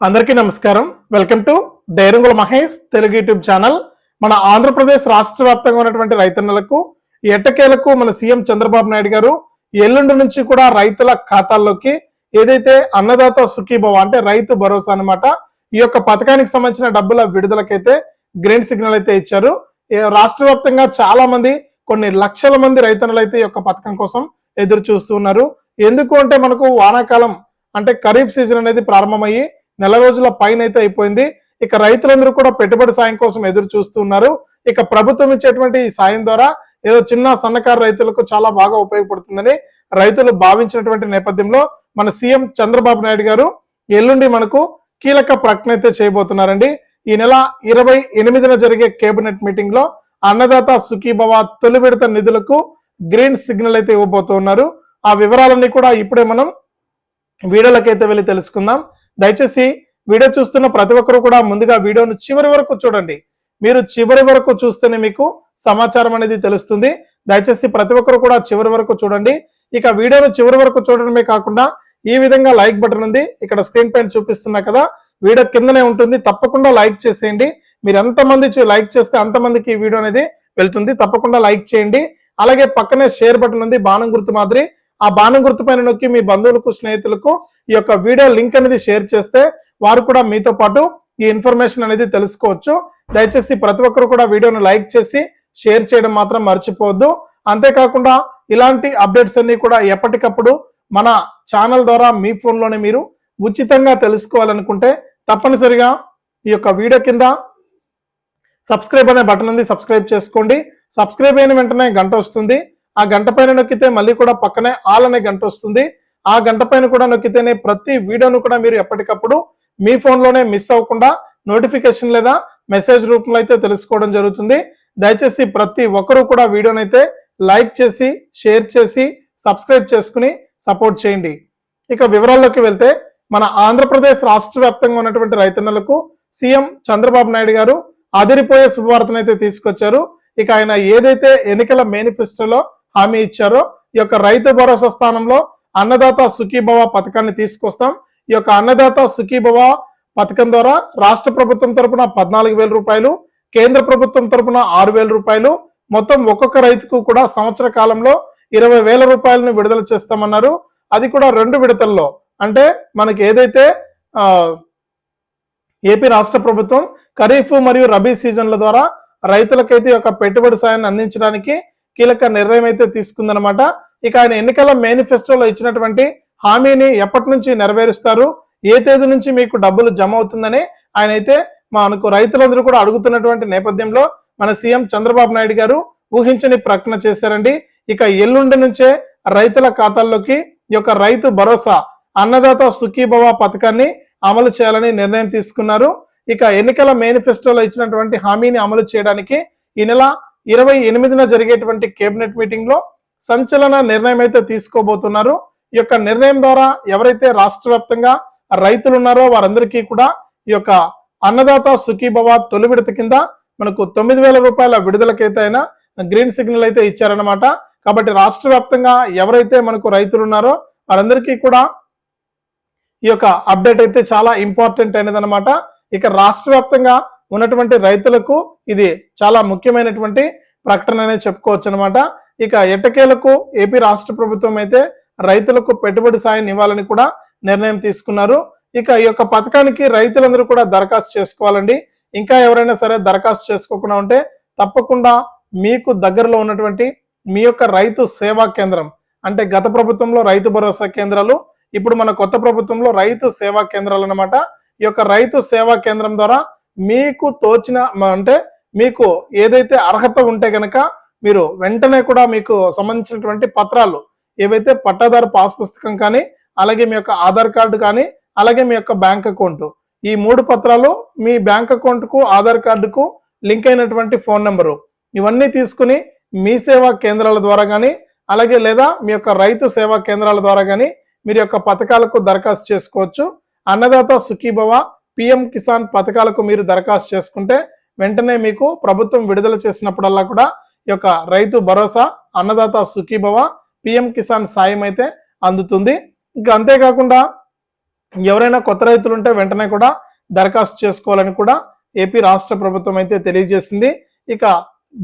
అందరికీ నమస్కారం. Welcome to డైరంగుల మహేష్ తెలుగు యూట్యూబ్ ఛానల్. మన ఆంధ్రప్రదేశ్ రాష్ట్ర వ్యాప్తంగా ఉన్నటువంటి రైతన్నలకు ఎట్టకేలకు మన సీఎం చంద్రబాబు నాయుడు గారు ఎల్లుండి నుంచి కూడా రైతుల ఖాతాల్లోకి ఏదైతే అన్నదాత సుఖీభవ అంటే రైతు భరోసా అన్నమాట ఈ యొక్క పథకానికి సంబంధించిన డబ్బుల విడుదలకైతే గ్రీన్ సిగ్నల్ అయితే ఇచ్చారు. రాష్ట్ర వ్యాప్తంగా చాలా మంది కొన్ని లక్షల మంది రైతన్నలు అయితే ఈ యొక్క పథకం కోసం ఎదురు చూస్తున్నారు ఎందుకు అంటే మనకు వానాకాలం అంటే ఖరీఫ్ సీజన్ అనేది ప్రారంభమయ్యి నెల రోజుల పైన అయితే అయిపోయింది. ఇక రైతులందరూ కూడా పెట్టుబడి సాయం కోసం ఎదురు చూస్తున్నారు ఇక ప్రభుత్వం ఇచ్చేటువంటి ఈ సాయం ద్వారా ఏదో చిన్న సన్నకారు రైతులకు చాలా బాగా ఉపయోగపడుతుందని రైతులు భావించినటువంటి నేపథ్యంలో మన సీఎం చంద్రబాబు నాయుడు గారు ఎల్లుండి మనకు కీలక ప్రకటన అయితే చేయబోతున్నారండి. ఈ నెల ఇరవై ఎనిమిదిన జరిగే కేబినెట్ మీటింగ్లో అన్నదాత సుఖీభవ తొలి విడత నిధులకు గ్రీన్ సిగ్నల్ అయితే ఇవ్వబోతున్నారు. ఆ వివరాలన్నీ కూడా ఇప్పుడే మనం వీడియోలకైతే వెళ్ళి తెలుసుకుందాం. దయచేసి వీడియో చూస్తున్న ప్రతి ఒక్కరు కూడా ముందుగా వీడియోను చివరి వరకు చూడండి. మీరు చివరి వరకు చూస్తేనే మీకు సమాచారం అనేది తెలుస్తుంది. దయచేసి ప్రతి ఒక్కరు కూడా చివరి వరకు చూడండి. ఇక వీడియోను చివరి వరకు చూడడమే కాకుండా ఈ విధంగా లైక్ బటన్ ఉంది. ఇక్కడ స్క్రీన్ పైన చూపిస్తున్నా కదా వీడియో కిందనే ఉంటుంది. తప్పకుండా లైక్ చేసేయండి. మీరు ఎంతమంది చూ- లైక్ చేస్తే అంతమందికి ఈ వీడియో అనేది వెళ్తుంది. తప్పకుండా లైక్ చేయండి. అలాగే పక్కనే షేర్ బటన్ ఉంది. బాణం గుర్తు మాదిరి. ఆ బాణం గుర్తుపైన నొక్కి మీ బంధువులకు స్నేహితులకు ఈ యొక్క వీడియో లింక్ అనేది షేర్ చేస్తే వారు కూడా మీతో పాటు ఈ ఇన్ఫర్మేషన్ అనేది తెలుసుకోవచ్చు. దయచేసి ప్రతి ఒక్కరు కూడా వీడియోను లైక్ చేసి షేర్ చేయడం మాత్రం మర్చిపోవద్దు. అంతేకాకుండా ఇలాంటి అప్డేట్స్ అన్ని కూడా ఎప్పటికప్పుడు మన ఛానల్ ద్వారా మీ ఫోన్లోనే మీరు ఉచితంగా తెలుసుకోవాలనుకుంటే తప్పనిసరిగా ఈ యొక్క వీడియో కింద సబ్స్క్రైబ్ అనే బటన్ ఉంది సబ్స్క్రైబ్ చేసుకోండి. సబ్స్క్రైబ్ అయిన వెంటనే గంట వస్తుంది. ఆ గంట పైన నొక్కితే మళ్ళీ కూడా పక్కనే ఆల్ అనే గంట వస్తుంది. ఆ గంట పైన కూడా నొక్కితేనే ప్రతి వీడియోను కూడా మీరు ఎప్పటికప్పుడు మీ ఫోన్లోనే మిస్ అవ్వకుండా నోటిఫికేషన్ లేదా మెసేజ్ రూపంలో అయితే తెలుసుకోవడం జరుగుతుంది. దయచేసి ప్రతి ఒక్కరూ కూడా వీడియోనైతే అయితే లైక్ చేసి షేర్ చేసి సబ్స్క్రైబ్ చేసుకుని సపోర్ట్ చేయండి. ఇక వివరాల్లోకి వెళ్తే మన ఆంధ్రప్రదేశ్ రాష్ట్ర వ్యాప్తంగా ఉన్నటువంటి రైతన్నలకు సీఎం చంద్రబాబు నాయుడు గారు అదిరిపోయే శుభవార్తనైతే తీసుకొచ్చారు. ఇక ఆయన ఏదైతే ఎన్నికల మేనిఫెస్టోలో హామీ ఇచ్చారో ఈ యొక్క రైతు భరోసా స్థానంలో అన్నదాత సుఖీభవ పథకాన్ని తీసుకొస్తాం. ఈ యొక్క అన్నదాత సుఖీభవ పథకం ద్వారా రాష్ట్ర ప్రభుత్వం తరపున పద్నాలుగు వేల రూపాయలు కేంద్ర ప్రభుత్వం తరపున ఆరు వేల రూపాయలు మొత్తం ఒక్కొక్క రైతుకు కూడా సంవత్సర కాలంలో ఇరవై వేల రూపాయలను విడుదల చేస్తామన్నారు. అది కూడా రెండు విడతల్లో. అంటే మనకి ఏదైతే ఏపీ రాష్ట్ర ప్రభుత్వం ఖరీఫ్ మరియు రబీ సీజన్ల ద్వారా రైతులకైతే ఒక పెట్టుబడి సాయాన్ని అందించడానికి కీలక నిర్ణయం అయితే తీసుకుందనమాట ఇక ఆయన ఎన్నికల మేనిఫెస్టోలో ఇచ్చినటువంటి హామీని ఎప్పటి నుంచి నెరవేరుస్తారు? ఏ తేదీ నుంచి మీకు డబ్బులు జమ అవుతుందని ఆయన అయితే మనకు రైతులందరూ కూడా అడుగుతున్నటువంటి నేపథ్యంలో మన సీఎం చంద్రబాబు నాయుడు గారు ఊహించని ప్రకటన చేశారండి. ఇక ఎల్లుండి నుంచే రైతుల ఖాతాల్లోకి ఈ యొక్క రైతు భరోసా అన్నదాత సుఖీభవ పథకాన్ని అమలు చేయాలని నిర్ణయం తీసుకున్నారు. ఇక ఎన్నికల మేనిఫెస్టోలో ఇచ్చినటువంటి హామీని అమలు చేయడానికి ఈ నెల ఇరవై ఎనిమిదిన జరిగేటువంటి కేబినెట్ మీటింగ్లో సంచలన నిర్ణయం అయితే తీసుకోబోతున్నారు. ఈ యొక్క నిర్ణయం ద్వారా ఎవరైతే రాష్ట్ర వ్యాప్తంగా రైతులు ఉన్నారో వారందరికీ కూడా ఈ యొక్క అన్నదాత సుఖీభవ తొలి విడత కింద మనకు తొమ్మిది వేల రూపాయల విడుదలకైతే అయినా గ్రీన్ సిగ్నల్ అయితే ఇచ్చారనమాట కాబట్టి రాష్ట్ర వ్యాప్తంగా ఎవరైతే మనకు రైతులు ఉన్నారో వారందరికీ కూడా ఈ యొక్క అప్డేట్ అయితే చాలా ఇంపార్టెంట్ అయినదనమాట ఇక రాష్ట్ర వ్యాప్తంగా ఉన్నటువంటి రైతులకు ఇది చాలా ముఖ్యమైనటువంటి ప్రకటన అనేది చెప్పుకోవచ్చు అనమాట ఇక ఎట్టకేలకు ఏపీ రాష్ట్ర ప్రభుత్వం అయితే రైతులకు పెట్టుబడి సాయం ఇవ్వాలని కూడా నిర్ణయం తీసుకున్నారు. ఇక ఈ యొక్క పథకానికి రైతులందరూ కూడా దరఖాస్తు చేసుకోవాలండి. ఇంకా ఎవరైనా సరే దరఖాస్తు చేసుకోకుండా ఉంటే తప్పకుండా మీకు దగ్గరలో ఉన్నటువంటి మీ యొక్క రైతు సేవా కేంద్రం అంటే గత ప్రభుత్వంలో రైతు భరోసా కేంద్రాలు ఇప్పుడు మన కొత్త ప్రభుత్వంలో రైతు సేవా కేంద్రాలు అన్నమాట. ఈ యొక్క రైతు సేవా కేంద్రం ద్వారా మీకు తోచిన అంటే మీకు ఏదైతే అర్హత ఉంటే కనుక మీరు వెంటనే కూడా మీకు సంబంధించినటువంటి పత్రాలు ఏవైతే పట్టాదారు పాస్ పుస్తకం కానీ అలాగే మీ యొక్క ఆధార్ కార్డు కానీ అలాగే మీ యొక్క బ్యాంక్ అకౌంట్. ఈ మూడు పత్రాలు మీ బ్యాంక్ అకౌంట్కు ఆధార్ కార్డుకు లింక్ అయినటువంటి ఫోన్ నెంబరు. ఇవన్నీ తీసుకుని మీ సేవా కేంద్రాల ద్వారా కానీ అలాగే లేదా మీ యొక్క రైతు సేవా కేంద్రాల ద్వారా కానీ మీరు యొక్క పథకాలకు దరఖాస్తు చేసుకోవచ్చు. అన్నదాత సుఖీభవ పిఎం కిసాన్ పథకాలకు మీరు దరఖాస్తు చేసుకుంటే వెంటనే మీకు ప్రభుత్వం విడుదల చేసినప్పుడల్లా కూడా ఈ యొక్క రైతు భరోసా అన్నదాత సుఖీభవ పిఎం కిసాన్ సాయం అయితే అందుతుంది. ఇంకా అంతేకాకుండా ఎవరైనా కొత్త రైతులు ఉంటే వెంటనే కూడా దరఖాస్తు చేసుకోవాలని కూడా ఏపీ రాష్ట్ర ప్రభుత్వం అయితే తెలియజేసింది. ఇక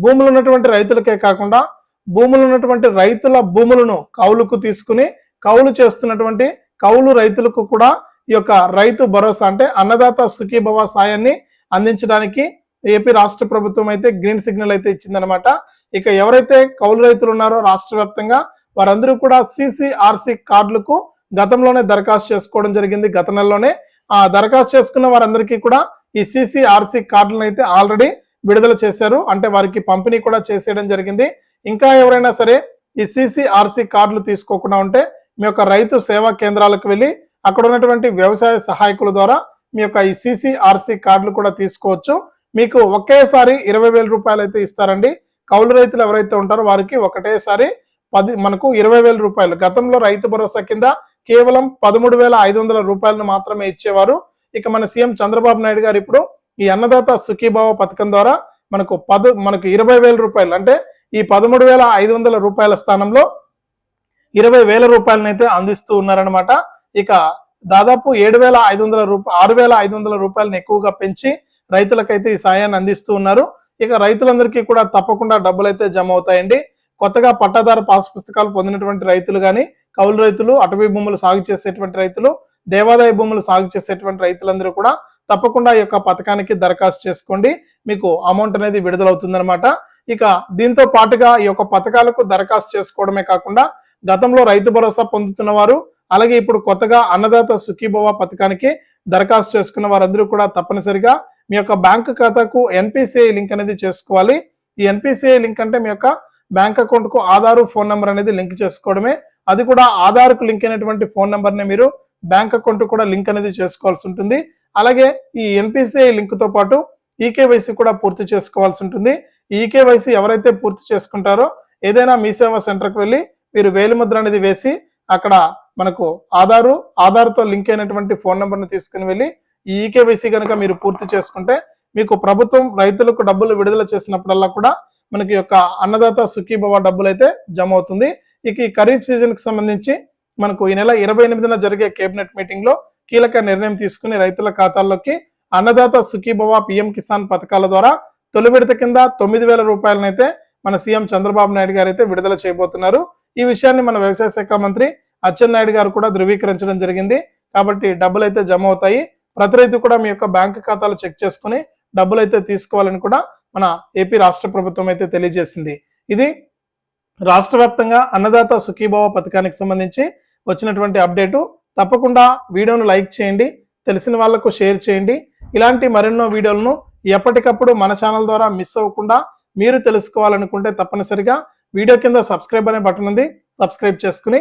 భూములు ఉన్నటువంటి రైతులకే కాకుండా భూములు ఉన్నటువంటి రైతుల భూములను కౌలుకు తీసుకుని కౌలు చేస్తున్నటువంటి కౌలు రైతులకు కూడా ఈ యొక్క రైతు భరోసా అంటే అన్నదాత సుఖీభవ సాయాన్ని అందించడానికి ఏపీ రాష్ట్ర ప్రభుత్వం అయితే గ్రీన్ సిగ్నల్ అయితే ఇచ్చిందనమాట ఇక ఎవరైతే కౌలు రైతులు ఉన్నారో రాష్ట్ర వ్యాప్తంగా వారందరూ కూడా సిసిఆర్సి కార్డులకు గతంలోనే దరఖాస్తు చేసుకోవడం జరిగింది. గత నెలలోనే ఆ దరఖాస్తు చేసుకున్న వారందరికీ కూడా ఈ సిసిఆర్సి కార్డులను అయితే ఆల్రెడీ విడుదల చేశారు. అంటే వారికి పంపిణీ కూడా చేసేయడం జరిగింది. ఇంకా ఎవరైనా సరే ఈ సిసిఆర్సి కార్డులు తీసుకోకుండా ఉంటే మీ యొక్క రైతు సేవా కేంద్రాలకు వెళ్ళి అక్కడ ఉన్నటువంటి వ్యవసాయ సహాయకుల ద్వారా మీ యొక్క ఈ సిసిఆర్సి కార్డులు కూడా తీసుకోవచ్చు. మీకు ఒకేసారి ఇరవై వేల రూపాయలు అయితే ఇస్తారండి. కౌలు రైతులు ఎవరైతే ఉంటారో వారికి ఒకటేసారి పది మనకు ఇరవై వేల రూపాయలు. గతంలో రైతు భరోసా కింద కేవలం పదమూడు వేల ఐదు వందల రూపాయలను మాత్రమే ఇచ్చేవారు. ఇక మన సీఎం చంద్రబాబు నాయుడు గారు ఇప్పుడు ఈ అన్నదాత సుఖీభావ పథకం ద్వారా మనకు పద మనకు ఇరవై వేల రూపాయలు అంటే ఈ పదమూడు వేల ఐదు వందల రూపాయల స్థానంలో ఇరవై వేల రూపాయలనైతే అందిస్తూ ఉన్నారనమాట ఇక దాదాపు ఏడు వేల ఐదు వందల రూపాయ ఆరు వేల ఐదు వందల రూపాయలను ఎక్కువగా పెంచి రైతులకైతే ఈ సాయాన్ని అందిస్తూ ఉన్నారు. ఇక రైతులందరికీ కూడా తప్పకుండా డబ్బులు అయితే జమ అవుతాయండి కొత్తగా పట్టాదారు పాస్ పుస్తకాలు పొందినటువంటి రైతులు కానీ కౌలు రైతులు అటవీ భూములు సాగు చేసేటువంటి రైతులు దేవాదాయ భూములు సాగు చేసేటువంటి రైతులందరూ కూడా తప్పకుండా ఈ యొక్క పథకానికి దరఖాస్తు చేసుకోండి. మీకు అమౌంట్ అనేది విడుదలవుతుందన్నమాట. ఇక దీంతో పాటుగా ఈ యొక్క పథకాలకు దరఖాస్తు చేసుకోవడమే కాకుండా గతంలో రైతు భరోసా పొందుతున్న వారు అలాగే ఇప్పుడు కొత్తగా అన్నదాత సుఖీభవ పథకానికి దరఖాస్తు చేసుకున్న వారందరూ కూడా తప్పనిసరిగా మీ యొక్క బ్యాంక్ ఖాతాకు ఎన్పిసిఐ లింక్ అనేది చేసుకోవాలి. ఈ ఎన్పిసిఐ లింక్ అంటే మీ యొక్క బ్యాంక్ అకౌంట్కు ఫోన్ నెంబర్ అనేది లింక్ చేసుకోవడమే. అది కూడా ఆధార్కు లింక్ అయినటువంటి ఫోన్ నెంబర్ని మీరు బ్యాంక్ అకౌంట్ కూడా లింక్ అనేది చేసుకోవాల్సి ఉంటుంది. అలాగే ఈ ఎన్పిసిఐ లింక్తో పాటు ఈకేవైసీ కూడా పూర్తి చేసుకోవాల్సి ఉంటుంది. ఈకేవైసీ ఎవరైతే పూర్తి చేసుకుంటారో ఏదైనా మీ సేవా సెంటర్కి వెళ్ళి మీరు వేలిముద్ర అనేది వేసి అక్కడ మనకు ఆధారు ఆధార్తో లింక్ అయినటువంటి ఫోన్ నెంబర్ను తీసుకుని వెళ్ళి ఈ ఈకేవైసీ కనుక మీరు పూర్తి చేసుకుంటే మీకు ప్రభుత్వం రైతులకు డబ్బులు విడుదల చేసినప్పుడల్లా కూడా మనకి యొక్క అన్నదాత సుఖీభవ డబ్బులు అయితే జమ అవుతుంది ఇక ఈ ఖరీఫ్ సీజన్కి సంబంధించి మనకు ఈ నెల ఇరవై ఎనిమిదిన జరిగే కేబినెట్ మీటింగ్లో కీలక నిర్ణయం తీసుకుని రైతుల ఖాతాల్లోకి అన్నదాత సుఖీభవ పిఎం కిసాన్ పథకాల ద్వారా తొలి విడత కింద తొమ్మిది వేల రూపాయలనైతే మన సీఎం చంద్రబాబు నాయుడు గారు అయితే విడుదల చేయబోతున్నారు. ఈ విషయాన్ని మన వ్యవసాయ శాఖ మంత్రి అచ్చెన్నాయుడు గారు కూడా ధృవీకరించడం జరిగింది. కాబట్టి డబ్బులు అయితే జమ అవుతాయి. ప్రతి రైతు కూడా మీ యొక్క బ్యాంక్ ఖాతాలు చెక్ చేసుకుని డబ్బులు అయితే తీసుకోవాలని కూడా మన ఏపీ రాష్ట్ర ప్రభుత్వం అయితే తెలియజేసింది. ఇది రాష్ట్ర వ్యాప్తంగా అన్నదాత సుఖీభావ పథకానికి సంబంధించి వచ్చినటువంటి అప్డేటు. తప్పకుండా వీడియోను లైక్ చేయండి. తెలిసిన వాళ్ళకు షేర్ చేయండి. ఇలాంటి మరెన్నో వీడియోలను ఎప్పటికప్పుడు మన ఛానల్ ద్వారా మిస్ అవ్వకుండా మీరు తెలుసుకోవాలనుకుంటే తప్పనిసరిగా వీడియో కింద సబ్స్క్రైబ్ అనే బటన్ ఉంది. సబ్స్క్రైబ్ చేసుకుని